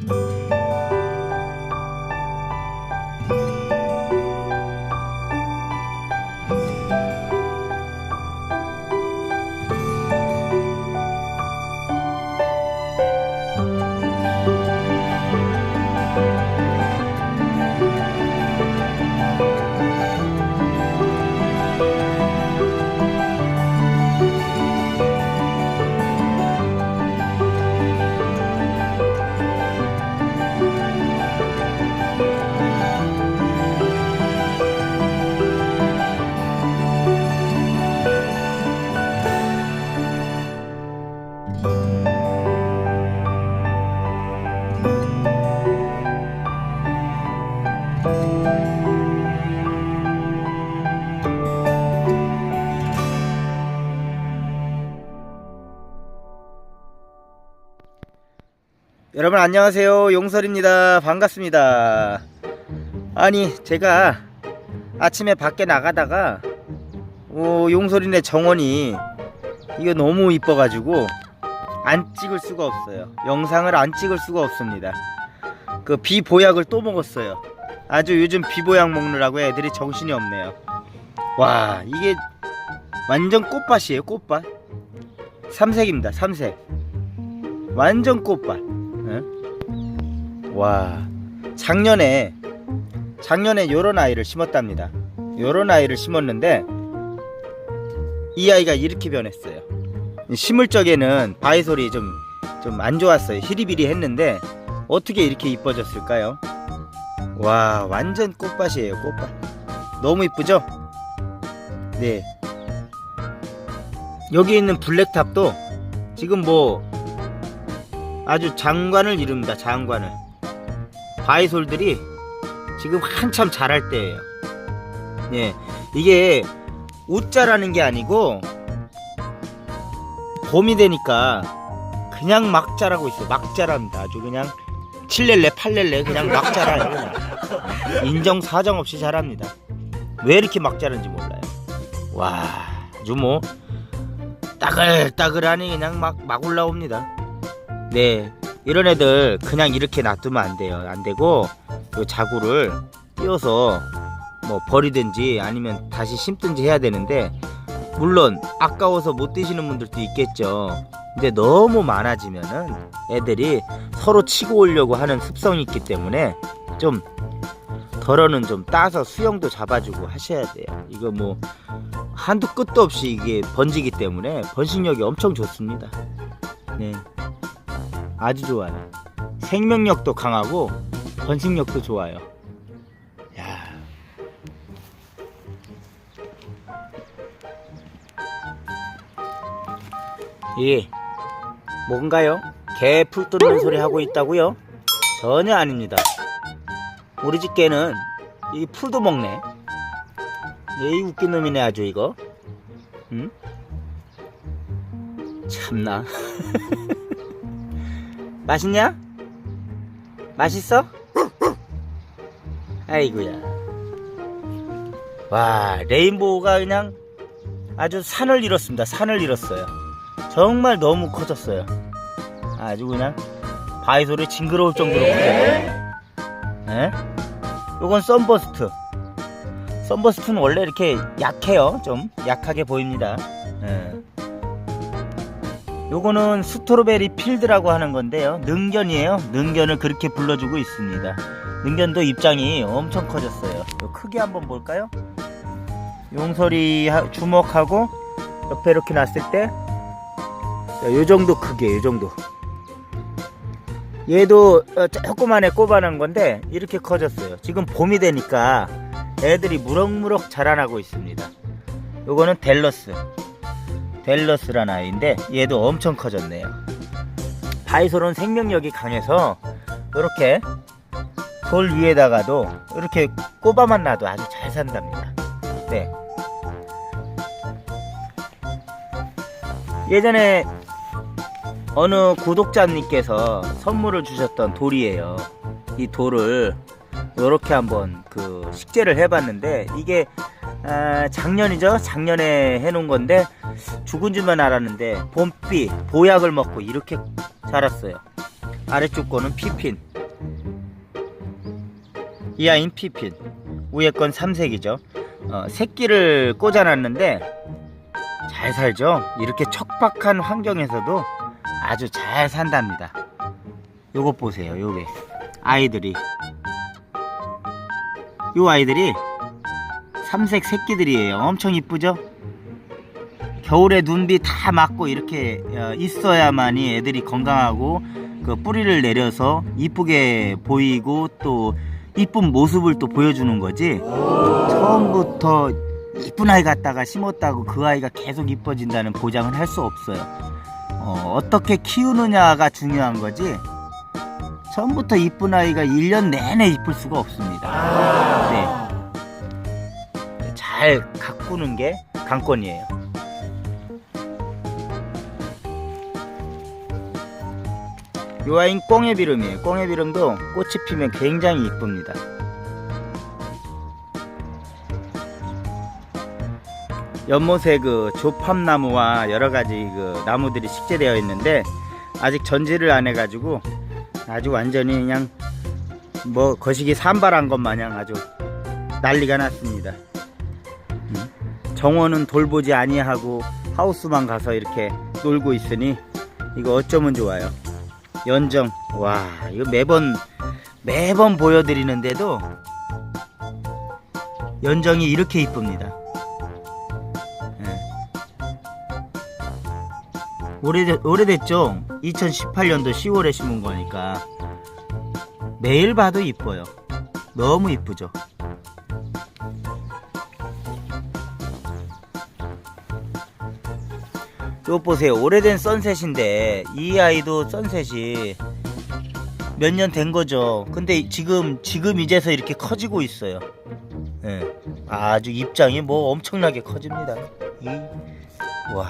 you 여러분 안녕하세요. 용설입니다. 반갑습니다. 아니 제가 아침에 밖에 나가다가 어, 용설이네 정원이 이거 너무 이뻐 가지고 안 찍을 수가 없어요. 영상을 안 찍을 수가 없습니다. 그 비보약을 또 먹었어요. 아주 요즘 비보약 먹느라고 애들이 정신이 없네요. 와 이게 완전 꽃밭이에요 꽃밭. 삼색입니다 삼색. 완전 꽃밭. 응? 와 작년에 작년에 요런 아이를 심었답니다. 요런 아이를 심었는데 이 아이가 이렇게 변했어요. 심을 적에는 바이솔이 좀좀 안 좋았어요. 히리비리 했는데 어떻게 이렇게 이뻐졌을까요? 와 완전 꽃밭이에요 꽃밭. 너무 이쁘죠? 네. 여기 있는 블랙탑도 지금 뭐 아주 장관을 이룹니다. 장관을. 바이솔들이 지금 한참 자랄 때예요. 예. 이게 웃자라는 게 아니고 봄이 되니까 그냥 막 자라고 있어요. 막 자랍니다. 아주 그냥 7렐레, 8렐레 그냥 막 자라요. 그냥. 인정 사정 없이 자랍니다. 왜 이렇게 막 자란지 몰라요. 와, 아주 뭐 따글따글하니 그냥 막 막 올라옵니다. 네 이런 애들 그냥 이렇게 놔두면 안 돼요. 안 되고 요 자구를 띄워서 뭐 버리든지 아니면 다시 심든지 해야 되는데 물론 아까워서 못 드시는 분들도 있겠죠. 근데 너무 많아지면은 애들이 서로 치고 오려고 하는 습성이 있기 때문에 좀 덜어는 좀 따서 수영도 잡아주고 하셔야 돼요. 이거 뭐 한도 끝도 없이 이게 번지기 때문에 번식력이 엄청 좋습니다. 네 아주 좋아요. 생명력도 강하고 번식력도 좋아요. 야. 예. 뭔가요? 개풀 뜯는 소리 하고 있다고요? 전혀 아닙니다. 우리 집 개는 이 풀도 먹네. 얘이 웃긴 놈이네 아주 이거. 응? 참나. 맛있냐? 맛있어? 아이고야. 와, 레인보우가 그냥 아주 산을 잃었습니다. 산을 잃었어요. 정말 너무 커졌어요. 아주 그냥 바이솔이 징그러울 정도로 커졌어요. 예? 요건 썬버스트. 썬버스트는 원래 이렇게 약해요. 좀 약하게 보입니다. 예. 요거는 스트로베리 필드라고 하는 건데요. 능견이에요. 능견을 그렇게 불러주고 있습니다. 능견도 입장이 엄청 커졌어요. 요 크기 한번 볼까요? 용설이 하- 주먹하고 옆에 이렇게 놨을 때, 요 정도 크기, 요 정도. 얘도 어, 조그만해 꼽아놓은 건데 이렇게 커졌어요. 지금 봄이 되니까 애들이 무럭무럭 자라나고 있습니다. 요거는 델러스. 델러스라는 아이인데 얘도 엄청 커졌네요. 바이솔은 생명력이 강해서 이렇게 돌 위에다가도 이렇게 꼽아만 놔도 아주 잘 산답니다. 네. 예전에 어느 구독자님께서 선물을 주셨던 돌이에요. 이 돌을 이렇게 한번 그 식재를 해봤는데 이게 아, 작년이죠. 작년에 해놓은 건데 죽은 줄만 알았는데 봄비 보약을 먹고 이렇게 자랐어요. 아래쪽 거는 피핀. 이 아이는 피핀. 위에 건 삼색이죠. 어, 새끼를 꽂아놨는데 잘 살죠. 이렇게 척박한 환경에서도 아주 잘 산답니다. 요것 보세요. 요게 아이들이 요 아이들이 삼색 새끼들이에요. 엄청 이쁘죠? 겨울에 눈비 다 맞고 이렇게 어, 있어야만이 애들이 건강하고 그 뿌리를 내려서 이쁘게 보이고 또 이쁜 모습을 또 보여주는 거지. 처음부터 이쁜 아이 갖다가 심었다고 그 아이가 계속 이뻐진다는 보장은 할 수 없어요. 어, 어떻게 키우느냐가 중요한 거지. 처음부터 이쁜 아이가 1년 내내 이쁠 수가 없습니다. 네. 잘 가꾸는 게 관건이에요. 요 아이는 꽁해비름이에요. 꽁해비름도 꽃이 피면 굉장히 이쁩니다. 연못에 그 조팝나무와 여러 가지 그 나무들이 식재되어 있는데 아직 전지를 안 해가지고 아주 완전히 그냥 뭐 거시기 산발한 것 마냥 아주 난리가 났습니다. 음. 정원은 돌보지 아니하고 하우스만 가서 이렇게 놀고 있으니 이거 어쩌면 좋아요. 연정 와 이거 매번 매번 보여드리는데도 연정이 이렇게 이쁩니다. 예. 오래되, 오래됐죠? 2018년도 10월에 심은 거니까 매일 봐도 이뻐요. 너무 이쁘죠? 이거 보세요. 오래된 선셋인데 이 아이도 선셋이 몇 년 된 거죠. 근데 지금 지금 이제서 이렇게 커지고 있어요. 예. 아주 입장이 뭐 엄청나게 커집니다. 이 와.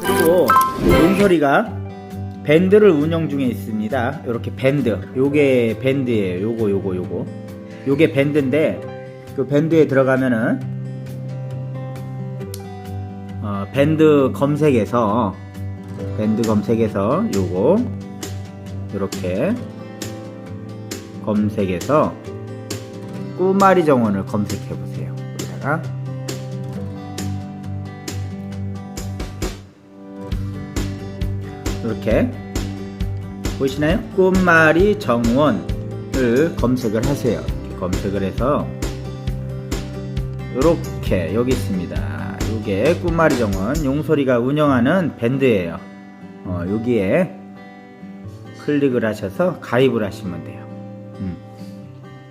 그리고 용소리가 밴드를 운영 중에 있습니다. 이렇게 밴드. 요게 밴드예요. 요거 요거 요거. 요게 밴드인데 그 밴드에 들어가면은 어, 밴드 검색에서 밴드 검색에서 요거 이렇게 검색해서 꾸마리 정원을 검색해 보세요. 여기다가 이렇게 보시나요? 꽃말이 정원을 검색을 하세요. 검색을 해서 이렇게 여기 있습니다. 이게 꽃말이 정원 용소리가 운영하는 밴드예요. 어, 여기에 클릭을 하셔서 가입을 하시면 돼요. 음.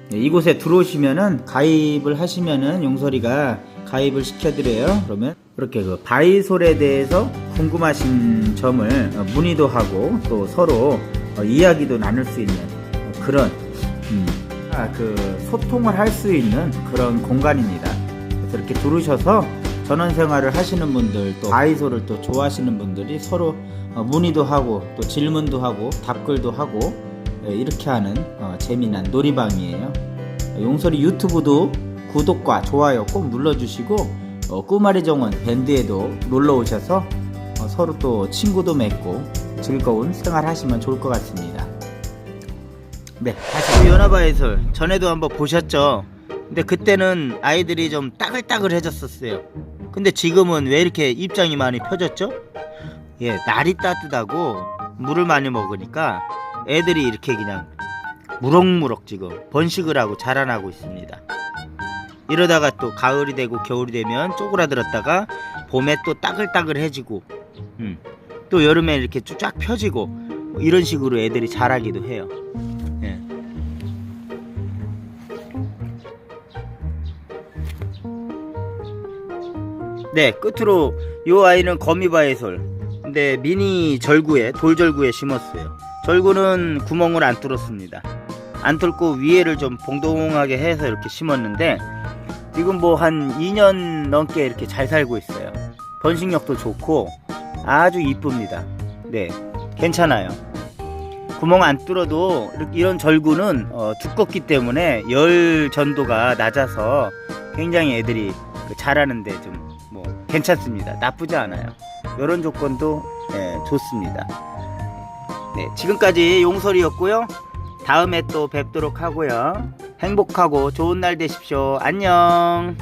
네, 이곳에 들어오시면은 가입을 하시면은 용소리가 가입을 시켜드려요. 그러면 이렇게 그 바이솔에 대해서 궁금하신 점을 어, 문의도 하고 또 서로 어, 이야기도 나눌 수 있는 어, 그런 음, 아, 그 소통을 할 수 있는 그런 공간입니다. 그래서 이렇게 들으셔서 전원 생활을 하시는 분들 또 바이솔을 또 좋아하시는 분들이 서로 어, 문의도 하고 또 질문도 하고 답글도 하고 예, 이렇게 하는 어, 재미난 놀이방이에요. 용소리 유튜브도 구독과 좋아요 꼭 눌러주시고 어, 꾸마리 정원 밴드에도 놀러 오셔서 어, 서로 또 친구도 맺고 즐거운 생활 하시면 좋을 것 같습니다. 네, 다시 연화바에서 전에도 한번 보셨죠? 근데 그때는 아이들이 좀 따글따글해졌었어요. 근데 지금은 왜 이렇게 입장이 많이 펴졌죠? 예, 날이 따뜻하고 물을 많이 먹으니까 애들이 이렇게 그냥 무럭무럭 지금 번식을 하고 자라나고 있습니다. 이러다가 또 가을이 되고 겨울이 되면 쪼그라들었다가 봄에 또 따글따글해지고 음, 또 여름에 이렇게 쫙 펴지고 뭐 이런 식으로 애들이 자라기도 해요. 네, 끝으로 요 아이는 거미바에솔. 근데 미니 절구에 돌절구에 심었어요. 절구는 구멍을 안 뚫었습니다. 안 뚫고 위에를 좀 봉동하게 해서 이렇게 심었는데 지금 뭐 한 2년 넘게 이렇게 잘 살고 있어요. 번식력도 좋고 아주 이쁩니다. 네, 괜찮아요. 구멍 안 뚫어도 이런 절구는 어, 두껍기 때문에 열 전도가 낮아서 굉장히 애들이 그 자라는데 좀 뭐 괜찮습니다. 나쁘지 않아요. 이런 조건도 예, 좋습니다. 네, 지금까지 용설이었고요. 다음에 또 뵙도록 하고요. 행복하고 좋은 날 되십시오. 안녕.